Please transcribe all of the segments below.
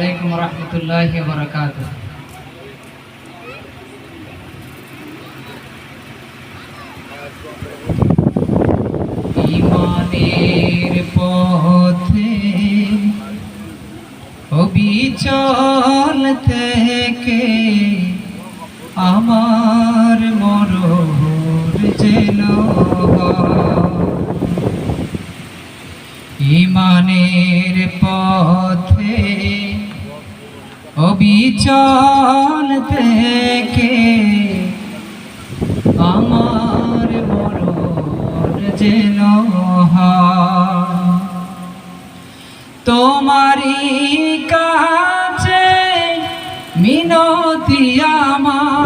আলাইকুম রহমতুল্লাহ বরকাত ইমানের পথে অবিচল থেকে আমার মরর যেন ইমানের পথে অবিচল থেকে আমার মরণ যেন। তোমারই কাছে মিনতি আমার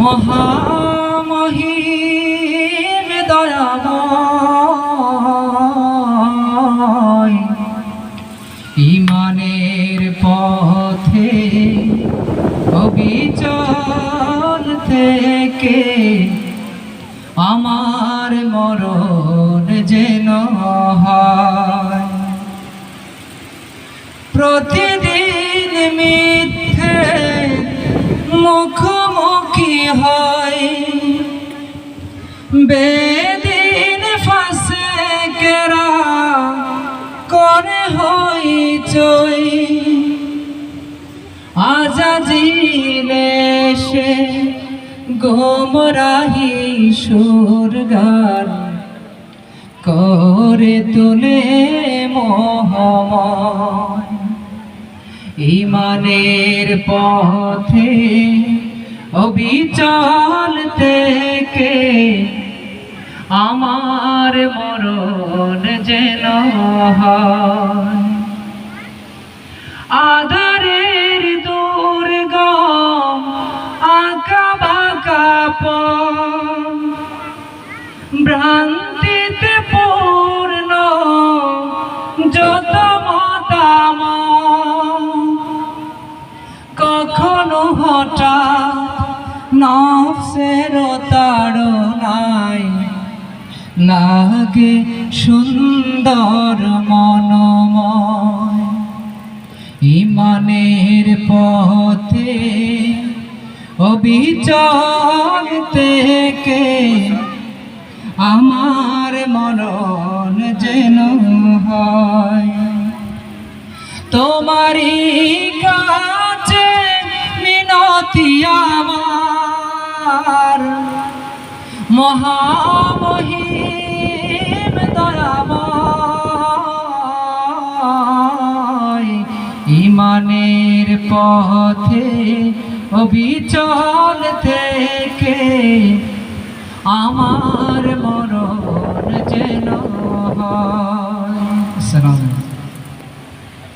মহামহিম থেকে, আমার মরণ যেন হয়। প্রতিদিন মিথ্যে মুখোমুখি হয়। বেদিন ফাঁসে কেরা করে হই চই আজাজিলে গোমরাহি সুর করে তুলে মোহময়। ইমানের পথে অবিচল থেকে আমার মরণ যেন হয়। আধারের ভ্রান্তিতে পূর্ণ যত মতাম কখনো হঠাৎ নফসের তাড়নায় লাগে সুন্দর মনময়। ইমানের পথে অবিচল থেকে আমার মরণ যেন হয়। তোমারই কাছে মিনতি আমার। মহামহিম দয়াময়। ইমানের পথে অবিচল থেকে আমার মন